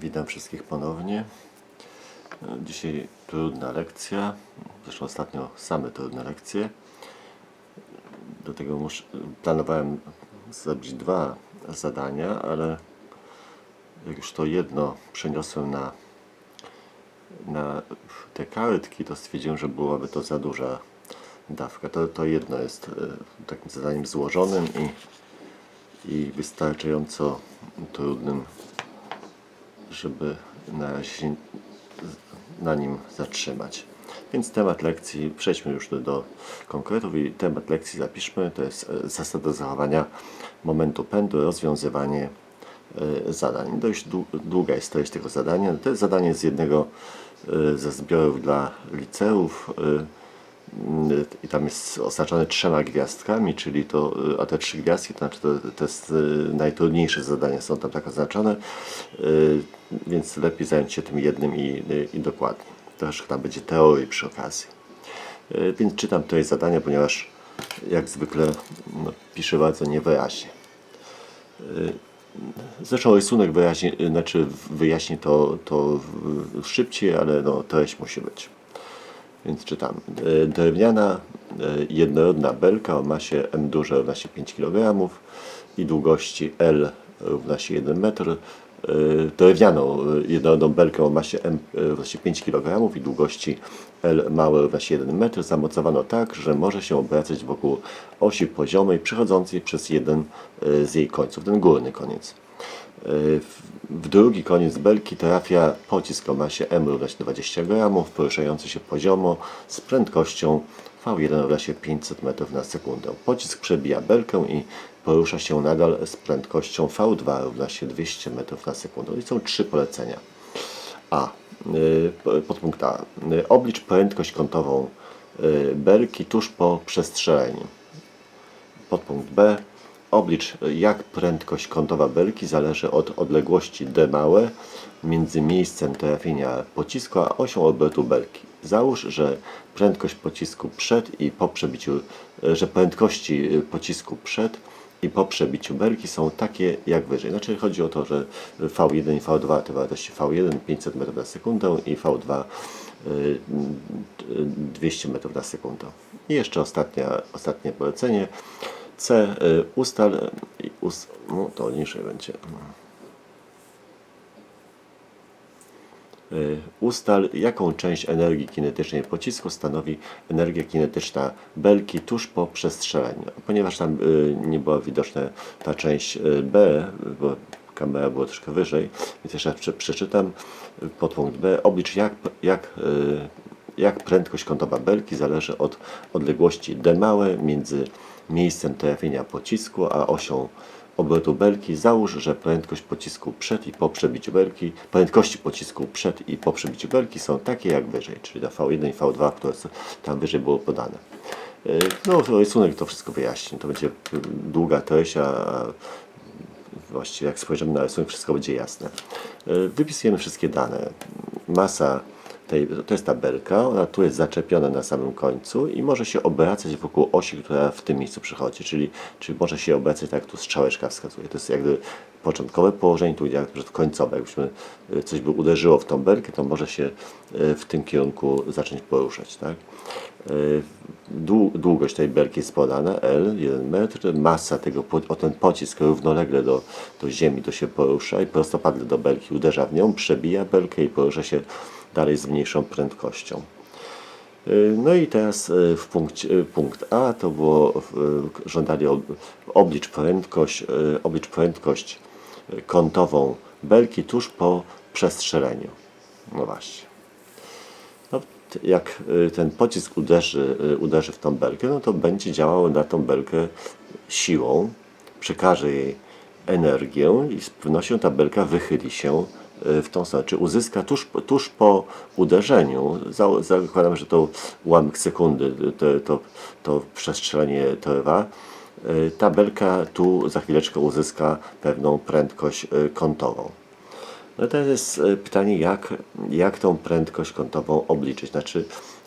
Witam wszystkich ponownie. Dzisiaj trudna lekcja. Zresztą ostatnio same trudne lekcje. Do tego planowałem zrobić dwa zadania, ale jak już to jedno przeniosłem na, na te kartki, to stwierdziłem, że byłaby to za duża dawka. To, to jedno jest e, takim zadaniem złożonym i, i wystarczająco trudnym żeby na się na nim zatrzymać. Więc temat lekcji, przejdźmy już do, do konkretów i temat lekcji zapiszmy, to jest e, zasada zachowania momentu pędu, rozwiązywanie e, zadań. Dość dłu- długa jest treść tego zadania. To jest zadanie z jednego e, ze zbiorów dla liceów e, i tam jest oznaczone trzema gwiazdkami, czyli to, a te trzy gwiazdki to znaczy to, to jest y, najtrudniejsze zadania, są tam tak oznaczone, y, więc lepiej zająć się tym jednym i, y, i dokładnie. Też tam będzie teorii przy okazji. Więc czytam tutaj zadania, ponieważ jak zwykle no, piszę bardzo niewyraźnie. Zresztą rysunek wyjaśni, znaczy wyjaśni to, to szybciej, ale no, treść musi być. Więc czytam. E, Drewniana e, jednorodna belka o masie M duże równa się 5 kg i długości L równa się 1 metr. E, Drewnianą jednorodną belkę o masie M równa się 5 kg i długości L małe równa się 1 metr zamocowano tak, że może się obracać wokół osi poziomej przechodzącej przez jeden z jej końców, ten górny koniec. W drugi koniec belki trafia pocisk o masie M równa się 20 g, poruszający się poziomo z prędkością V1 równa się 500 m na sekundę. Pocisk przebija belkę i porusza się nadal z prędkością V2 równa się 200 m na sekundę. I są trzy polecenia. A. y, po- Podpunkt A. Oblicz prędkość kątową y, belki tuż po przestrzeleniu. Podpunkt B. Oblicz jak prędkość kątowa belki zależy od odległości d małe między miejscem trafienia pocisku a osią obrotu belki. Załóż, że prędkość pocisku przed i po przebiciu, że prędkości pocisku przed i po przebiciu belki są takie jak wyżej. Znaczy chodzi o to, że V1 i V2 to wartości V1 500 m na sekundę i V2 y, 200 m na sekundę. I jeszcze ostatnia, ostatnie polecenie. C. y, Ustal. y, Us, no to będzie. Y, Ustal, jaką część energii kinetycznej pocisku stanowi energia kinetyczna belki tuż po przestrzeleniu. Ponieważ tam nie była widoczna ta część B, bo kamera była troszkę wyżej, więc jeszcze raz prze- przeczytam podpunkt B. Oblicz jak, jak, jak prędkość kątowa belki zależy od odległości d małe między miejscem trafienia pocisku a osią obrotu belki. Załóż, że prędkość pocisku przed i po przebiciu belki, prędkości pocisku przed i po przebiciu belki są takie jak wyżej, czyli na V1 i V2, które tam wyżej było podane. Y, No, rysunek to wszystko wyjaśni. To będzie długa treść, a właściwie jak spojrzymy na rysunek, wszystko będzie jasne. Y, Wypisujemy wszystkie dane. Masa tej, to jest ta belka, ona tu jest zaczepiona na samym końcu i może się obracać wokół osi, która w tym miejscu przychodzi, czyli, czyli może się obracać tak jak tu strzałeczka wskazuje. To jest jakby początkowe położenie, tu jak końcowe. Jakbyśmy y, coś by uderzyło w tą belkę, to może się y, w tym kierunku zacząć poruszać. Tak? Y, dłu- Długość tej belki jest podana L, 1 metr. Masa tego, o ten pocisk równolegle do, do ziemi to się porusza i prostopadle do belki uderza w nią, przebija belkę i porusza się dalej z mniejszą prędkością. Y, No i teraz y, w punkcie, y, punkt A to było żądali ob- oblicz prędkość, oblicz prędkość kątową belki tuż po przestrzeleniu. No właśnie. No, jak ten pocisk uderzy, uderzy w tą belkę, no to będzie działał na tą belkę siłą, przekaże jej energię i z pewnością ta belka wychyli się w tą stronę, czy uzyska tuż, tuż po uderzeniu, za- zakładam, że to ułamek sekundy y, to, to, to przestrzelenie trwa, y, ta belka tu za chwileczkę uzyska pewną prędkość y, kątową. No to jest e, pytanie, jak, jak tą prędkość kątową obliczyć. Znaczy,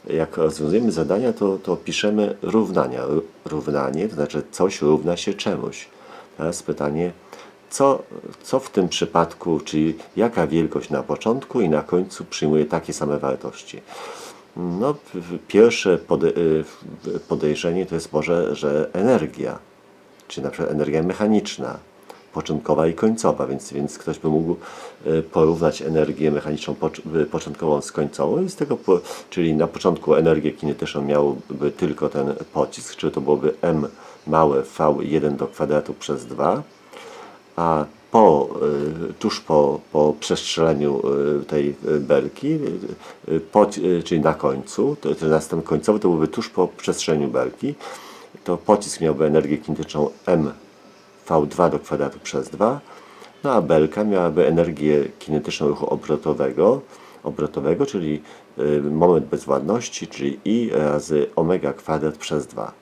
jak rozwiązujemy zadania, to, to piszemy równania. Ró- Równanie, to znaczy coś równa się czemuś. Teraz pytanie, co, co w tym przypadku, czyli jaka wielkość na początku i na końcu przyjmuje takie same wartości. No, pierwsze y, podejrzenie to jest może, że energia, czy na przykład energia mechaniczna, początkowa i końcowa, więc, więc ktoś by mógł y, porównać energię mechaniczną y, początkową z końcową z tego, czyli na początku energię kinetyczną miałby tylko ten pocisk, czyli to byłoby m małe v1 do kwadratu przez 2, a po, y, tuż po, po przestrzeleniu y, tej y, belki, po, czyli na końcu, to, to następny końcowy to byłby tuż po przestrzeleniu belki, to pocisk miałby energię kinetyczną m v2 do kwadratu przez 2, no a belka miałaby energię kinetyczną ruchu obrotowego, obrotowego czyli moment bezwładności, czyli i razy omega kwadrat przez 2 y,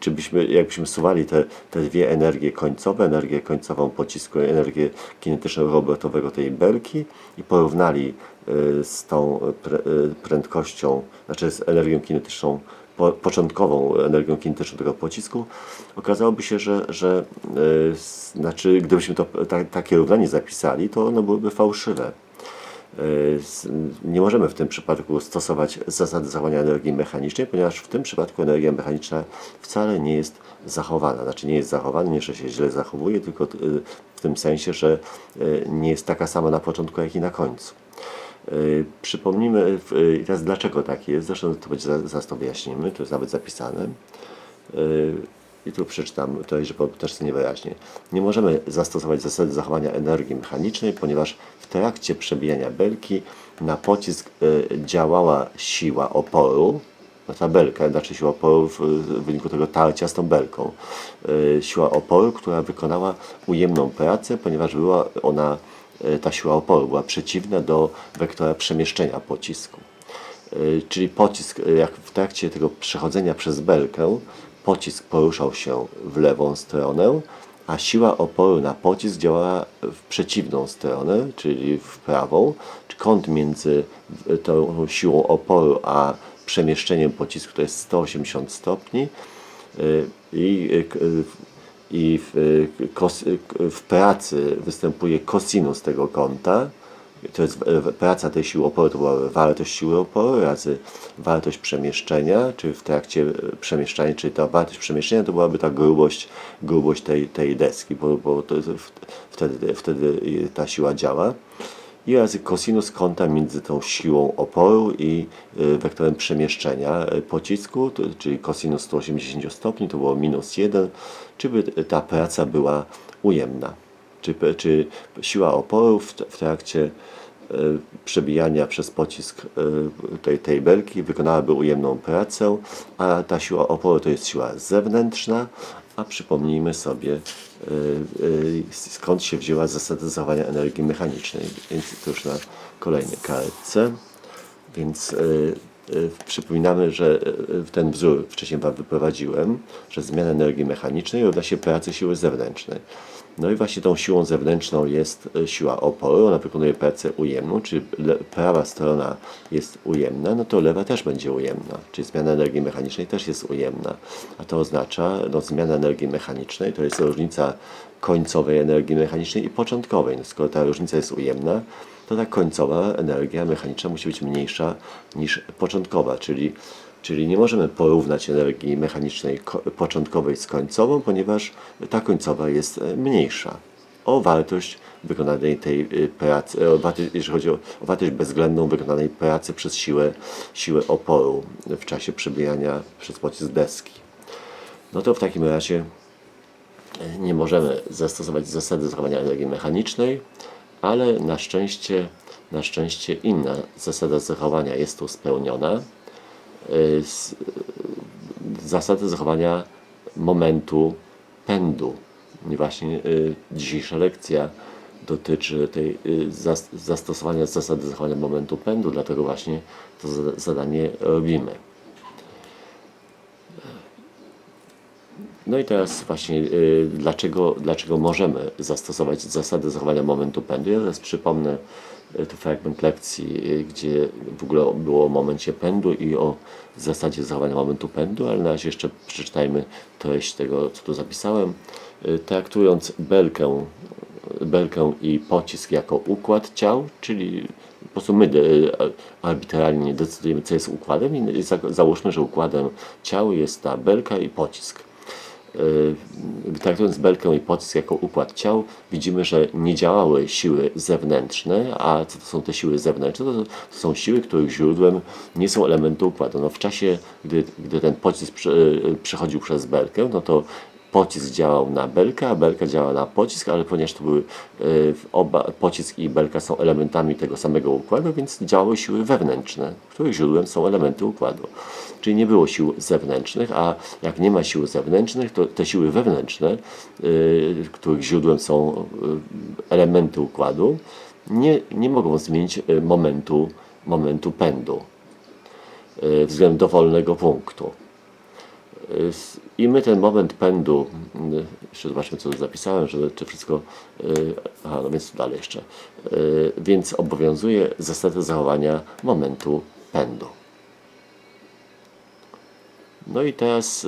czy byśmy, jakbyśmy suwali te, te dwie energie końcowe, energię końcową pocisku energię kinetyczną ruchu obrotowego tej belki i porównali y, z tą y, prędkością, znaczy z energią kinetyczną, po, początkową energią kinetyczną tego pocisku, okazałoby się, że, że y, znaczy gdybyśmy to, ta, takie równanie zapisali, to ono byłoby fałszywe. Y, Nie możemy w tym przypadku stosować zasady zachowania energii mechanicznej, ponieważ w tym przypadku energia mechaniczna wcale nie jest zachowana. Znaczy nie jest zachowana, nie że się źle zachowuje, tylko y, w tym sensie, że y, nie jest taka sama na początku, jak i na końcu. Przypomnijmy teraz dlaczego tak jest, zresztą to będzie za- zaraz to wyjaśnimy, to jest nawet zapisane. I tu przeczytam to, żeby też niewyraźnie. Nie możemy zastosować zasady zachowania energii mechanicznej, ponieważ w trakcie przebijania belki na pocisk y, działała siła oporu, no ta belka, znaczy siła oporu w, wyniku tego tarcia z tą belką. Y, Siła oporu, która wykonała ujemną pracę, ponieważ była ona, y, ta siła oporu była przeciwna do wektora przemieszczenia pocisku. Czyli pocisk, jak w trakcie tego przechodzenia przez belkę, pocisk poruszał się w lewą stronę, a siła oporu na pocisk działała w przeciwną stronę, czyli w prawą. Kąt między tą siłą oporu a przemieszczeniem pocisku to jest 180 stopni y, i, y, y, i w, w pracy występuje kosinus tego kąta. To jest e, praca tej siły oporu, to była wartość siły oporu razy wartość przemieszczenia, czy w trakcie e, przemieszczania, czyli ta wartość przemieszczenia to byłaby ta grubość, grubość tej, tej deski, bo, bo to, wtedy, wtedy ta siła działa. I razy kosinus kąta między tą siłą oporu i y, wektorem przemieszczenia pocisku, czyli kosinus 180 stopni, to było minus 1, czy by ta praca była ujemna czy, czy siła oporu w, trakcie e, przebijania przez pocisk e, tej, tej belki wykonałaby ujemną pracę, a ta siła oporu to jest siła zewnętrzna, a przypomnijmy sobie e, skąd się wzięła zasada zachowania energii mechanicznej, więc to już na kolejnej kartce. Więc przypominamy, że ten wzór wcześniej Wam wyprowadziłem, że zmiana energii mechanicznej równa się pracy siły zewnętrznej. No i właśnie tą siłą zewnętrzną jest e, siła oporu, ona wykonuje pracę ujemną, czyli prawa strona jest ujemna, no to lewa też będzie ujemna, czyli zmiana energii mechanicznej też jest ujemna. A to oznacza, no zmiana energii mechanicznej to jest różnica końcowej energii mechanicznej i początkowej. No, skoro ta różnica jest ujemna, to ta końcowa energia mechaniczna musi być mniejsza niż początkowa, czyli, czyli nie możemy porównać energii mechanicznej ko- początkowej z końcową, ponieważ ta końcowa jest e, mniejsza o wartość wykonanej tej y, pracy, o wartość, jeżeli chodzi o, o wartość bezwzględną wykonanej pracy przez siłę, siłę oporu w czasie przebijania przez pocisk deski. No to w takim razie nie możemy zastosować zasady zachowania energii mechanicznej, ale na szczęście, na szczęście inna zasada zachowania jest tu spełniona. Y, Zasady zachowania momentu pędu. I właśnie y, dzisiejsza lekcja dotyczy tej y, zas- zastosowania zasady zachowania momentu pędu, dlatego właśnie to zada- zadanie robimy. No i teraz właśnie dlaczego, dlaczego możemy zastosować zasady zachowania momentu pędu. Ja teraz przypomnę y, tu fragment lekcji, y, gdzie w ogóle było o momencie pędu i o zasadzie zachowania momentu pędu, ale na razie jeszcze przeczytajmy treść tego, co tu zapisałem. y, traktując belkę, belkę i pocisk jako układ ciał, czyli po prostu my arbitralnie decydujemy, co jest układem i za- załóżmy, że układem ciał jest ta belka i pocisk. Y, Traktując belkę i pocisk jako układ ciał, widzimy, że nie działały siły zewnętrzne, a co to są te siły zewnętrzne? To, są siły, których źródłem nie są elementy układu. No w czasie, gdy, gdy ten pocisk y, przechodził przez belkę, no to pocisk działał na belkę, a belka działała na pocisk, ale ponieważ to były y, oba pocisk i belka są elementami tego samego układu, więc działały siły wewnętrzne, których źródłem są elementy układu. Czyli nie było sił zewnętrznych, a jak nie ma sił zewnętrznych, to te siły wewnętrzne, y, których źródłem są y, elementy układu, nie, nie mogą zmienić momentu, momentu pędu względem dowolnego punktu. Y, I my ten moment pędu, y, jeszcze zobaczmy co zapisałem, żeby czy wszystko, y, aha, no więc dalej jeszcze, więc obowiązuje zasada zachowania momentu pędu. No i teraz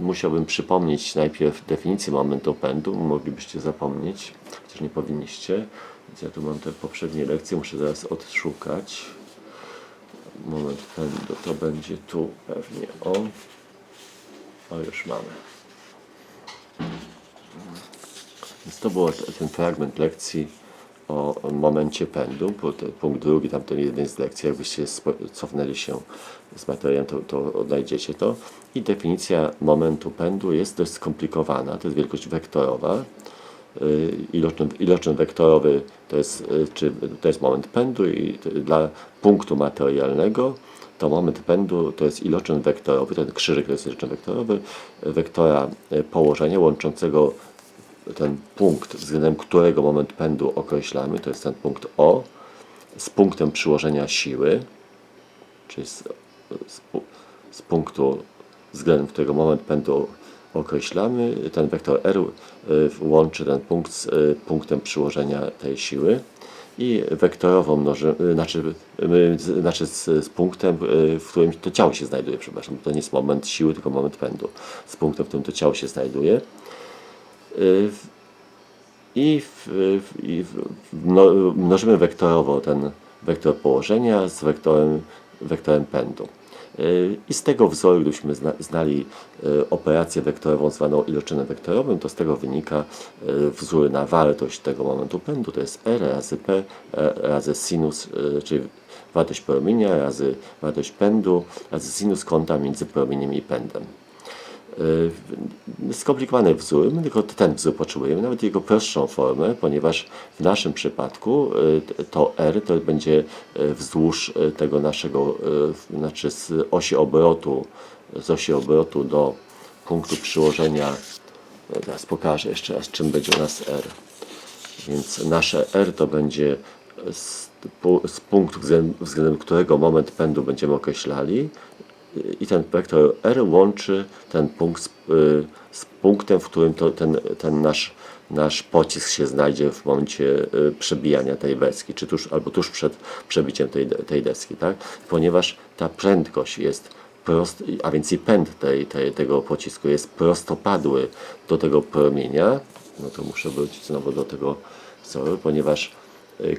musiałbym przypomnieć najpierw definicję momentu pędu, moglibyście zapomnieć, chociaż nie powinniście, więc ja tu mam te poprzednie lekcje, muszę teraz odszukać. Moment pędu to będzie tu pewnie o. O, już mamy. Więc to był ten fragment lekcji o momencie pędu, punkt drugi, tam to jeden z lekcji, jakbyście cofnęli się z materiałem, to, to odnajdziecie to. I definicja momentu pędu jest dość skomplikowana, to jest wielkość wektorowa. Y, Iloczyn, wektorowy to jest, y, czy, to jest moment pędu i dla punktu materialnego to moment pędu to jest iloczyn wektorowy, ten krzyżyk to jest iloczyn wektorowy, wektora y, położenia łączącego ten punkt, względem którego moment pędu określamy, to jest ten punkt O, z punktem przyłożenia siły, czyli z, z, z punktu, względem którego moment pędu określamy, ten wektor R y, łączy ten punkt z y, punktem przyłożenia tej siły i wektorowo mnoży, y, znaczy, y, znaczy z, z punktem, w którym to ciało się znajduje, przepraszam, to nie jest moment siły, tylko moment pędu, z punktem, w którym to ciało się znajduje. I, w, i w, mno, mnożymy wektorowo ten wektor położenia z wektorem, wektorem pędu. Y, I z tego wzoru, gdybyśmy zna, znali y, operację wektorową zwaną iloczynem wektorowym, to z tego wynika y, wzór na wartość tego momentu pędu, to jest R razy P e, razy sinus, czyli wartość promienia razy wartość pędu razy sinus kąta między promieniem i pędem. Y, skomplikowany wzór, tylko ten wzór potrzebujemy, nawet jego prostszą formę, ponieważ w naszym przypadku y, to R to będzie y, wzdłuż tego naszego, znaczy z osi obrotu, z osi obrotu do punktu przyłożenia, teraz pokażę jeszcze raz czym będzie u nas R. Więc nasze R to będzie z, z punktu, względem, względem którego moment pędu będziemy określali. I ten wektor R łączy ten punkt z, y, z punktem, w którym to, ten, ten nasz, nasz pocisk się znajdzie w momencie y, przebijania tej deski, czy tuż, albo tuż przed przebiciem tej, tej deski, tak? Ponieważ ta prędkość jest prost, a więc i pęd tej, tej, tego pocisku jest prostopadły do tego promienia, no to muszę wrócić znowu do tego wzoru, ponieważ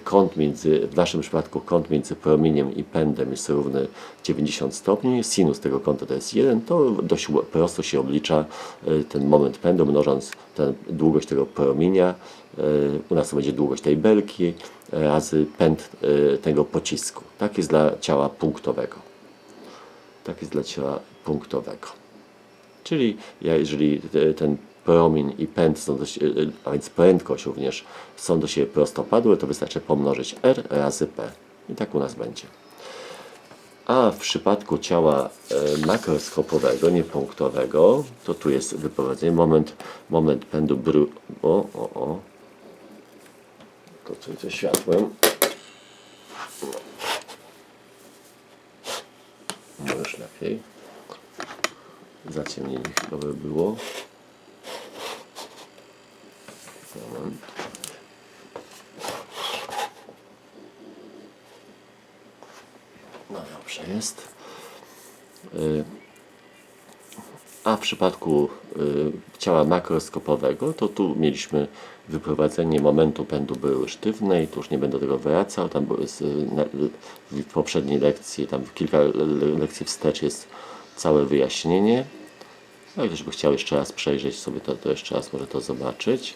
kąt między, w naszym przypadku kąt między promieniem i pędem jest równy 90 stopni, sinus tego kąta to jest 1, to dość prosto się oblicza y, ten moment pędu, mnożąc tę długość tego promienia, y, u nas to będzie długość tej belki, y, razy pęd y, tego pocisku. Tak jest dla ciała punktowego. Tak jest dla ciała punktowego. Czyli ja, jeżeli te- ten promień i pęd są do, sie- y, a więc prędkość również są do siebie prostopadłe, to wystarczy pomnożyć R razy P. I tak u nas będzie. A w przypadku ciała e, makroskopowego, niepunktowego, to tu jest wyprowadzenie, moment, moment pędu bru... O, o, o. To coś ze światłem. No już lepiej. Zaciemnienie chyba by było. Moment. No dobrze jest. Y, A w przypadku y, ciała makroskopowego, to tu mieliśmy wyprowadzenie momentu pędu były sztywnej, tu już nie będę tego wracał, tam w poprzedniej lekcji, tam kilka le- lekcji wstecz jest całe wyjaśnienie. No i ktoś by chciał jeszcze raz przejrzeć sobie to, to jeszcze raz może to zobaczyć.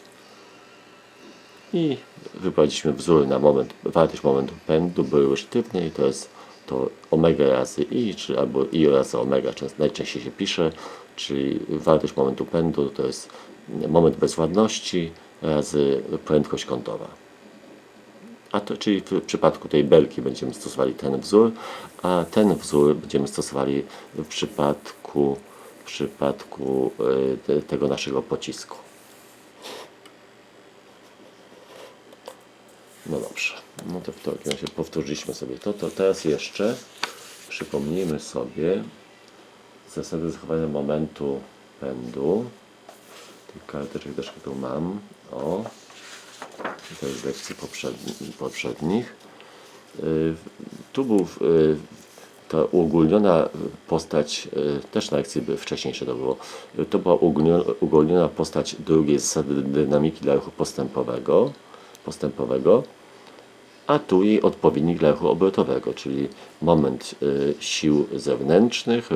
I wyprowadziliśmy wzór na moment, wartość momentu pędu były sztywnej, to jest to omega razy i, czy albo i razy omega, często, najczęściej się pisze, czyli wartość momentu pędu to jest moment bezwładności razy prędkość kątowa. A to, czyli w przypadku tej belki będziemy stosowali ten wzór, a ten wzór będziemy stosowali w przypadku, w przypadku te, tego naszego pocisku. No dobrze, no to w takim razie powtórzyliśmy sobie to, to teraz jeszcze przypomnijmy sobie zasady zachowania momentu pędu. Tych karteczek też tu mam. O, to jest lekcji poprzedni, poprzednich. Y, Tu był y, ta uogólniona postać, y, też na lekcji wcześniejszej to było, to była uogólniona postać drugiej zasady dynamiki dla ruchu postępowego, postępowego a tu jej odpowiednik dla ruchu obrotowego, czyli moment y, sił zewnętrznych